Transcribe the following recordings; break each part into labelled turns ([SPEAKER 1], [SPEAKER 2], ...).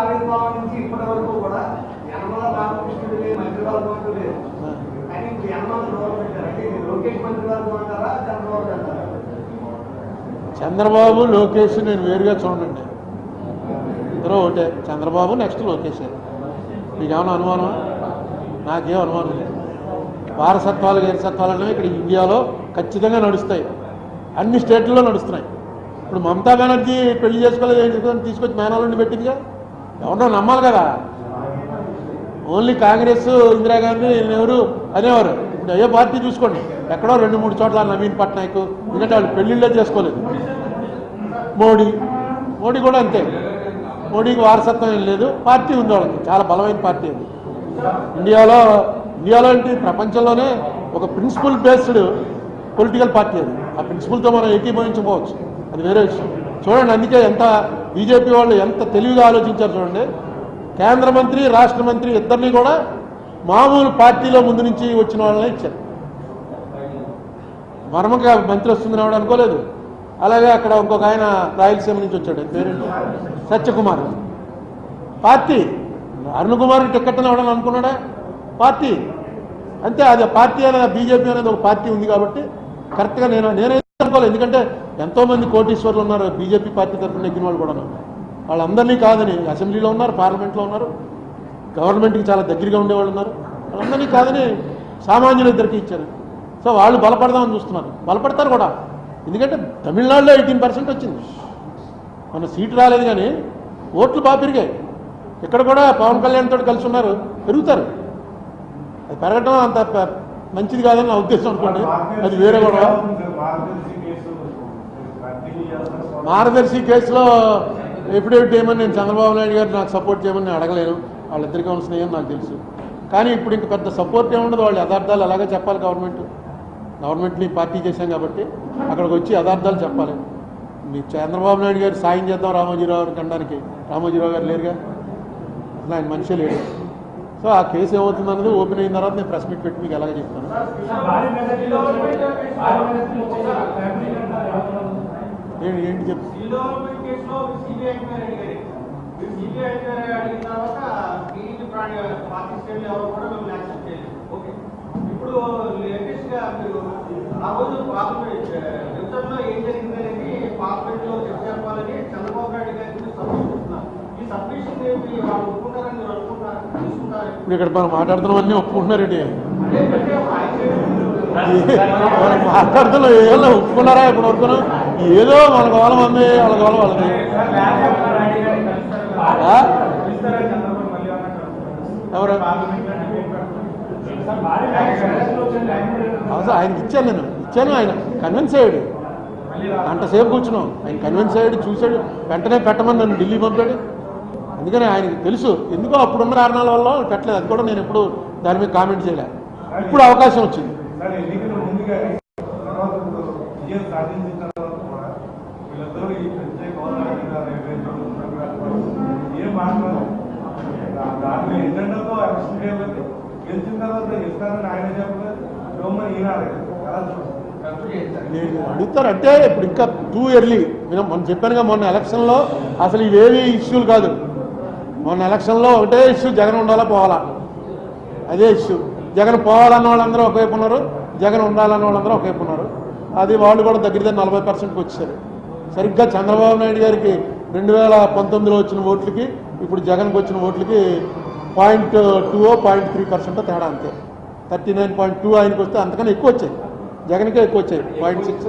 [SPEAKER 1] ఆవిర్భావం నుంచి ఇప్పటి వరకు కూడా యనమల రామకృష్ణుడు లేదు మంత్రివర్గం అంటూ లేదు. కానీ ఇప్పుడు యనమల గౌరవం పెట్టారు. అంటే లోకేష్ మంత్రి మంత్రివర్గం అంటారా చంద్రబాబు అంటారా?
[SPEAKER 2] చంద్రబాబు లోకేష్ నేను వేరుగా చూడండి. ఇద్దరు ఒకటే. చంద్రబాబు నెక్స్ట్ లోకేష్. మీకేమైనా అనుమానం నాకేం అనుమానం లేదు. వారసత్వాలు గైరసత్వాలు అనేవి ఇక్కడ ఇండియాలో ఖచ్చితంగా నడుస్తాయి. అన్ని స్టేట్లలో నడుస్తున్నాయి. ఇప్పుడు మమతా బెనర్జీ పెళ్ళి చేసుకోలేదు ఏం చేసుకోలేదు తీసుకొచ్చి మేనాలని పెట్టిందిగా? ఎవరినో నమ్మాలి కదా. ఓన్లీ కాంగ్రెస్ ఇందిరాగాంధీ నెహ్రూ అనేవారు. ఇప్పుడు ఏ పార్టీ చూసుకోండి. ఎక్కడో రెండు మూడు చోట్ల నవీన్ పట్నాయక్ ఎందుకంటే వాళ్ళు పెళ్ళిళ్ళే చేసుకోలేదు. మోడీ. మోడీ కూడా అంతే. మోడీకి వారసత్వం ఏం లేదు. పార్టీ ఉంది వాళ్ళకి. చాలా బలమైన పార్టీ అది. ఇండియాలో ఇండియాలో అంటే ప్రపంచంలోనే ఒక ప్రిన్సిపల్ బేస్డ్ పొలిటికల్ పార్టీ అది. ఆ ప్రిన్సిపల్తో మనం ఏకీభవించకపోవచ్చు అది వేరే విషయం. చూడండి అందుకే ఎంత బీజేపీ వాళ్ళు ఎంత తెలివిగా ఆలోచించారు చూడండి. కేంద్ర మంత్రి రాష్ట్ర మంత్రి ఇద్దరిని కూడా మామూలు పార్టీలో ముందు నుంచి వచ్చిన వాళ్ళనే ఇచ్చారు. మర్మగా మంత్రి వస్తుంది రావడం అనుకోలేదు. అలాగే అక్కడ ఇంకొక ఆయన రాయలసీమ నుంచి వచ్చాడు పేరెంట్ పేరేంటి సత్యకుమార్. పార్టీ అరుణ్ కుమార్ అని ఇవ్వడం అనుకున్నాడా? పార్టీ. అంతే అది పార్టీ అనేది బీజేపీ అనేది ఒక పార్టీ ఉంది కాబట్టి కరెక్ట్గా నేను నేనైతే అనుకోలేదు. ఎందుకంటే ఎంతోమంది కోటీశ్వర్లు ఉన్నారు బీజేపీ పార్టీ తరఫున ఎక్కిన వాళ్ళు కూడా వాళ్ళందరినీ కాదని అసెంబ్లీలో ఉన్నారు పార్లమెంట్లో ఉన్నారు గవర్నమెంట్కి చాలా దగ్గరగా ఉండేవాళ్ళు ఉన్నారు. వాళ్ళందరినీ కాదని సామాన్యులు ఇద్దరికి ఇచ్చారు. సో వాళ్ళు బలపడదామని చూస్తున్నారు. బలపడతారు కూడా. ఎందుకంటే తమిళనాడులో ఎయిటీన్ పర్సెంట్ వచ్చింది. మన సీటు రాలేదు కానీ ఓట్లు బాగా పెరిగాయి. ఇక్కడ కూడా పవన్ కళ్యాణ్ తోటి కలిసి ఉన్నారు పెరుగుతారు. అది పెరగటం అంత మంచిది కాదని నా ఉద్దేశం అనుకోండి. అది వేరే కూడా. మార్గదర్శి కేసులో ఎఫిడేవిట్ చేయమని నేను చంద్రబాబు నాయుడు గారు నాకు సపోర్ట్ చేయమని నేను అడగలేను. వాళ్ళిద్దరికీ ఉన్న స్నేహం నాకు తెలుసు. కానీ ఇప్పుడు ఇంక పెద్ద సపోర్ట్ ఏముండదు వాళ్ళు యథార్థాలు అలాగే చెప్పాలి గవర్నమెంట్. గవర్నమెంట్ని పార్టీ చేశాం కాబట్టి అక్కడికి వచ్చి యథార్థాలు చెప్పాలి. మీ చంద్రబాబు నాయుడు గారు సాయం చేద్దాం రామోజీరావు గారికి అనడానికి రామోజీరావు గారు లేరుగా? ఆయన మనిషే లేడు. సో ఆ కేసు ఏమవుతుంది అన్నది ఓపెన్ అయిన తర్వాత నేను ప్రెస్ మీట్ పెట్టి మీకు ఎలాగ చెప్తాను. ఏంటి చెప్
[SPEAKER 1] ఇప్పుడు లేటెస్ట్గా మీరు ఆ రోజు పార్లమెంట్లో ఏం జరిగిందనేది పార్లమెంట్లో చర్చ జరపాలని చంద్రబాబు నాయుడు గారికి సబ్మిషన్ ఇస్తున్నారు ఈ సబ్మిషన్ ఏంటి వాళ్ళు ఒప్పుకుంటారని మీరు అనుకుంటారు తీసుకుంటారు
[SPEAKER 2] ఇప్పుడు ఇక్కడ మనం ఒప్పుకుంటున్నారండి మాట్లాడుతున్నాం ఏదో ఒప్పుకున్నారా ఇప్పుడు వరకు ఏదో వాళ్ళ గోళం ఉంది వాళ్ళ గోళం వాళ్ళది ఎవరు? అవసరం ఆయనకి ఇచ్చాను నేను. ఇచ్చాను ఆయన. కన్విన్స్ అయ్యాడు. గంటసేపు కూర్చున్నాం. ఆయన కన్విన్స్ అయ్యాడు చూశాడు. వెంటనే పెట్టమని నన్ను ఢిల్లీ పంపాడు. అందుకని ఆయనకి తెలుసు. ఎందుకో అప్పుడున్న కారణాల వల్ల పెట్టలేదు. అది కూడా నేను ఎప్పుడు దాని మీద కామెంట్ చేయలే. ఇప్పుడు అవకాశం వచ్చింది
[SPEAKER 3] సార్ ఎన్నికల ముందుగా తర్వాత ఇప్పుడు విజయం సాధించిన తర్వాత కూడా వీళ్ళందరూ ఈ ప్రత్యేక హోదా రేపు ఏం దాంట్లో ఎజెండాతో అరెస్ట్ గెలిచిన తర్వాత ఆయన చెప్పలేదు
[SPEAKER 2] అడుగుతారు అంటే ఇప్పుడు ఇంకా టూ ఇయర్లీ నేను మొన్న చెప్పానుగా మొన్న ఎలక్షన్లో అసలు ఇవేవి ఇష్యూలు కాదు. మొన్న ఎలక్షన్లో ఒకటే ఇష్యూ జగన్ ఉండాలా పోవాలా? అదే ఇష్యూ. జగన్ పోవాలన్న వాళ్ళందరూ ఒకవైపు ఉన్నారు. జగన్ ఉండాలన్న వాళ్ళందరూ ఒకవైపు ఉన్నారు. అది వాళ్ళు కూడా దగ్గర దగ్గర నలభై పర్సెంట్కి వచ్చారు. సరిగ్గా చంద్రబాబు నాయుడు గారికి రెండు వేల పంతొమ్మిదిలో వచ్చిన ఓట్లకి ఇప్పుడు జగన్కి వచ్చిన ఓట్లకి point two point three percent తేడా అంతే. థర్టీ నైన్ పాయింట్ టూ ఆయనకి వస్తే అంతకన్నా ఎక్కువ వచ్చాయి. జగన్కే ఎక్కువ వచ్చాయి పాయింట్ సిక్స్.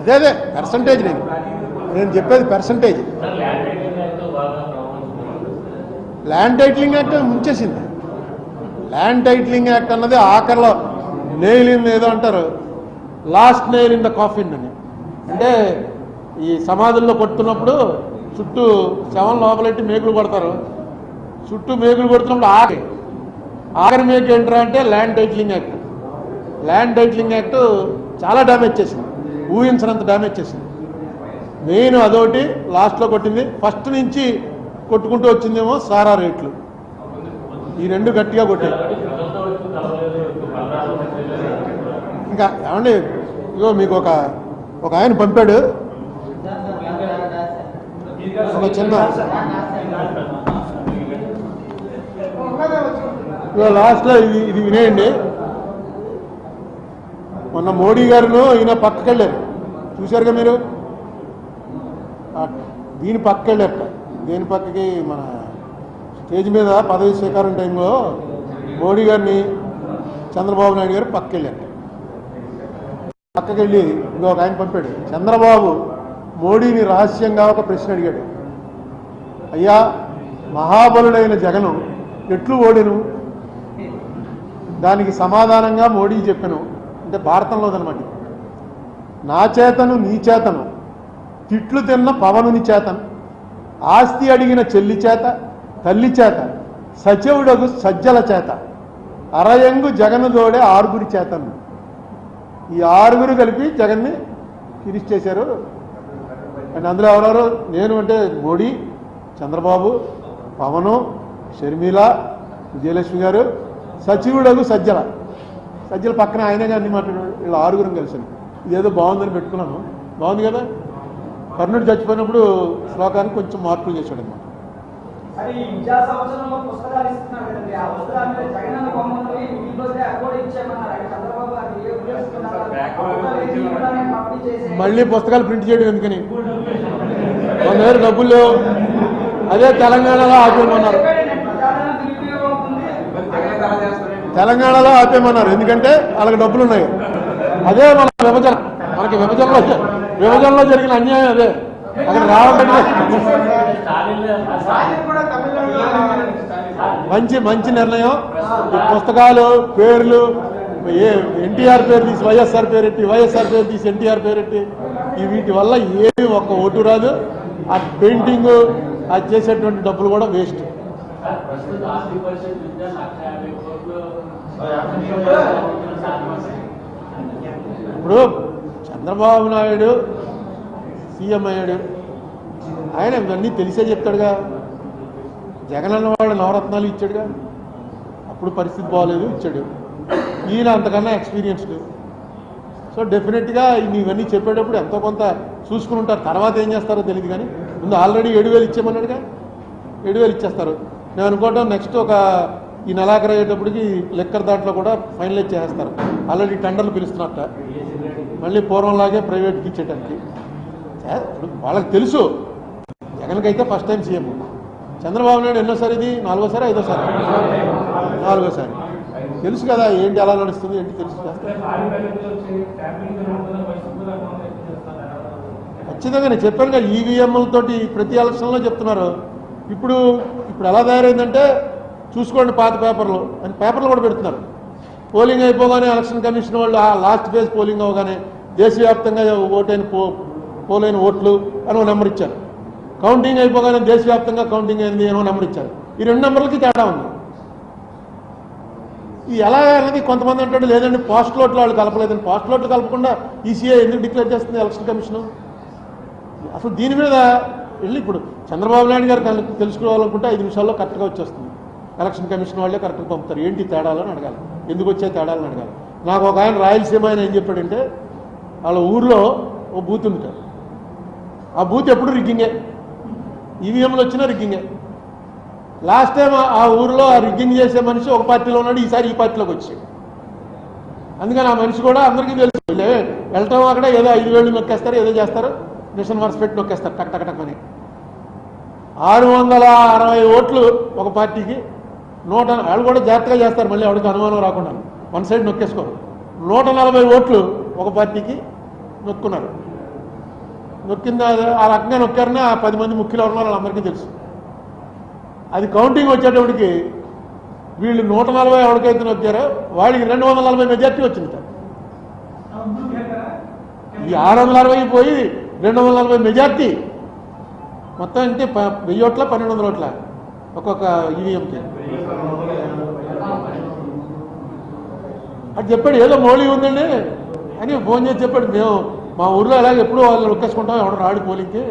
[SPEAKER 2] అదే అదే పర్సంటేజ్ నేను. నేను చెప్పేది పర్సంటేజ్ ల్యాండ్ టైటిలింగ్ యాక్ట్ ముంచేసింది. ల్యాండ్ టైటిలింగ్ యాక్ట్ అన్నది ఆఖరిలో నేలింది ఏదో అంటారు. Last nail in the coffin అని. అంటే ఈ సమాధుల్లో కొడుతున్నప్పుడు చుట్టూ శవం లోపలెట్టి మేకులు కొడతారు. చుట్టూ మేకులు కొడుతున్నప్పుడు ఆఖరి. ఆఖరి మేకు ఏంటరా అంటే land titling act land titling act చాలా డ్యామేజ్ చేసింది. ఊహించినంత డ్యామేజ్ చేసింది. మెయిన్ అదొకటి లాస్ట్లో కొట్టింది. ఫస్ట్ నుంచి కొట్టుకుంటూ వచ్చిందేమో సారా రేట్లు ఈ రెండు గట్టిగా కొట్టాయి ఇంకా ఏమండి? ఇగో మీకు ఒక ఒక ఆయన పంపాడు. ఒక చిన్న ఇగో లాస్ట్లో ఇది ఇది వినేయండి. మొన్న మోడీ గారును ఈయన పక్కకెళ్ళారు. చూశారుగా మీరు? దీని పక్కకెళ్ళారు దీని దేని పక్కకి? మన స్టేజ్ మీద పదవి స్వీకారం టైంలో మోడీ గారిని చంద్రబాబు నాయుడు గారు పక్కకి పక్కకెళ్ళి పక్కకి వెళ్ళి ఇంకొక ఆయన పంపాడు. చంద్రబాబు మోడీని రహస్యంగా ఒక ప్రశ్న అడిగాడు. అయ్యా మహాబలుడైన జగను ఎట్లు ఓడెను? దానికి సమాధానంగా మోడీ చెప్పాను. అంటే భారతంలోదనమాట నా చేతను నీ చేతను తిట్లు తిన్న పవనుని చేతను. ఆస్తి అడిగిన చెల్లి చేత తల్లి చేత సచివుడగు సజ్జల చేత అరయంగు జగను దోడే ఆరుగురి చేతను. ఈ ఆరుగురు కలిపి జగన్ని ఫినిష్ చేశారు అండ్ అందులో ఎవరెవరు? నేను అంటే మోడీ చంద్రబాబు పవను షర్మిల విజయలక్ష్మి గారు సచివుడగు సజ్జల. సజ్జల పక్కన ఆయనే గారిని మాట్లాడాడు. వీళ్ళు ఆరుగురం కలిసి ఇదేదో బాగుందని పెట్టుకున్నాను. బాగుంది కదా? కర్ణుడు చచ్చిపోయినప్పుడు శ్లోకానికి కొంచెం మార్పులు చేశాడు అనమాట
[SPEAKER 4] మరి విద్యా సంవత్సరంలో పుస్తకాలు ఇస్తున్నారు కదండి. ఆ పుస్తకాల మీద జగనన్న బొమ్మని వీటిలోనే అక్కడ ఇచ్చేయమన్నారు. ఆయన చంద్రబాబు గారు
[SPEAKER 2] మళ్ళీ పుస్తకాలు ప్రింట్ చేయడం ఎందుకని? మన దగ్గర డబ్బులు లేవు. అదే తెలంగాణలో ఆపేయమన్నారు. తెలంగాణలో ఆపేయమన్నారు. ఎందుకంటే వాళ్ళకి డబ్బులు ఉన్నాయి. అదే మన విభజన. మనకి విభజనలో విభజనలో జరిగిన అన్యాయం అదే. అక్కడ రావడం మంచి మంచి నిర్ణయం. ఈ పుస్తకాలు పేర్లు ఏ ఎన్టీఆర్ పేరు తీసి వైఎస్ఆర్ పేరెట్టి వైఎస్ఆర్ పేరు తీసి ఎన్టీఆర్ పేరెట్టి ఈ వీటి వల్ల ఏమి ఒక్క ఓటు రాదు. ఆ పెయింటింగ్ అది చేసేటువంటి డబ్బులు కూడా వేస్ట్. ఇప్పుడు చంద్రబాబు నాయుడు సీఎం అయ్యాడు. ఆయన ఇవన్నీ తెలిసే చెప్తాడుగా. జగన్ అన్నవాడు నవరత్నాలు ఇచ్చాడుగా. అప్పుడు పరిస్థితి బాగోలేదు ఇచ్చాడు. ఈయన అంతకన్నా ఎక్స్పీరియన్స్డ్ సో డెఫినెట్గా ఇవన్నీ చెప్పేటప్పుడు ఎంతో కొంత చూసుకుని ఉంటారు. తర్వాత ఏం చేస్తారో తెలియదు కానీ ముందు ఆల్రెడీ ఏడు వేలు ఇచ్చేమన్నాడుగా ఏడు వేలు ఇచ్చేస్తారు. నేను అనుకోవటం నెక్స్ట్ ఒక ఈ నెలాఖరు అయ్యేటప్పటికి లెక్కర్ దాంట్లో కూడా ఫైనలైజ్ చేస్తారు ఆల్రెడీ టెండర్లు పిలుస్తున్నట్ట. మళ్ళీ పూర్వంలాగే ప్రైవేట్కి ఇచ్చేటానికి ఇప్పుడు వాళ్ళకి తెలుసు. జగన్కైతే first time CM Chandrababu Naidu ఎన్నోసారి ఇది? నాలుగోసారి ఐదోసారి? నాలుగోసారి. తెలుసు కదా ఏంటి ఎలా నడుస్తుంది ఏంటి తెలుసు ఖచ్చితంగా నేను చెప్పాను కదా ఈవీఎంలతోటి ప్రతి ఎలక్షన్లో చెప్తున్నారు. ఇప్పుడు ఇప్పుడు ఎలా తయారైందంటే చూసుకోండి పాత పేపర్లు అని పేపర్లు కూడా పెడుతున్నారు. పోలింగ్ అయిపోగానే ఎలక్షన్ కమిషన్ వాళ్ళు ఆ లాస్ట్ ఫేజ్ పోలింగ్ అవగానే దేశవ్యాప్తంగా ఓటైన పో పోలైన ఓట్లు అని ఒక నెంబర్ ఇచ్చారు. కౌంటింగ్ అయిపోగానే దేశవ్యాప్తంగా కౌంటింగ్ అయింది అని నెంబర్ ఇచ్చారు ఈ రెండు నెంబర్లకి తేడా ఉంది. ఈ ఎలా అనేది కొంతమంది అంటాడు లేదండి పోస్ట్ లోట్లు వాళ్ళు కలపలేదని పోస్ట్ లోట్లు కలపకుండా ఈసీఐ ఎందుకు డిక్లేర్ చేస్తుంది ఎలక్షన్ కమిషన్ అసలు దీని మీద వెళ్ళి ఇప్పుడు చంద్రబాబు నాయుడు గారు కనుక తెలుసుకోవాలనుకుంటే ఐదు నిమిషాల్లో కరెక్ట్గా వచ్చేస్తుంది. ఎలక్షన్ కమిషన్ వాళ్ళే కరెక్ట్గా పంపుతారు. ఏంటి తేడాలని అడగాలి. ఎందుకు వచ్చే తేడాలని అడగాలి. నాకు ఒక ఆయన రాయలసీమ ఆయన ఏం చెప్పాడంటే వాళ్ళ ఊర్లో ఓ బూత్ ఉంటారు ఆ బూత్ ఎప్పుడు రిగ్గింగే ఈవీఎంలు వచ్చినా రిగ్గింగే లాస్ట్ టైం ఆ- ఊరిలో ఆ రిగ్గింగ్ చేసే మనిషి ఒక పార్టీలో ఉన్నాడు ఈసారి ఈ పార్టీలోకి వచ్చాడు. అందుకని ఆ మనిషి కూడా అందరికీ తెలుసు వెళ్ళటం అక్కడ ఏదో ఐదు వేళ్ళు నొక్కేస్తారు ఏదో చేస్తారు మిషన్ వర్స్ పెట్టి నొక్కేస్తారు టక్ టక్ టక్ అని. ఆరు వందల అరవై ఓట్లు ఒక పార్టీకి నూట వాళ్ళు కూడా జాగ్రత్తగా చేస్తారు మళ్ళీ ఎవరికి అనుమానం రాకుండా. వన్ సైడ్ నొక్కేసుకోరు. నూట నలభై ఓట్లు ఒక పార్టీకి నొక్కున్నారు. నొక్కింది? ఆ- ఆ రకంగా నొక్కారని ఆ పది మంది ముఖ్యులు ఎవరు వాళ్ళందరికీ తెలుసు. అది కౌంటింగ్ వచ్చేటప్పటికి వీళ్ళు నూట నలభై ఎవరికైతే నొక్కారో వాడికి రెండు వందల నలభై మెజార్టీ వచ్చింది ఈ ఆరు వందల అరవై పోయి రెండు వందల నలభై మెజార్టీ మొత్తం అంటే ప- వెయ్యి ఓట్ల పన్నెండు వందల ఓట్ల ఒక్కొక్క ఈవీఎంకి. అది చెప్పాడు ఏదో మౌళి ఉందండి అని ఫోన్ చేసి చెప్పాడు మేము మా ఊర్లో అలాగే ఎప్పుడూ వాళ్ళు నొక్కేసుకుంటాం ఎవడో రాడు పోలింగ్కి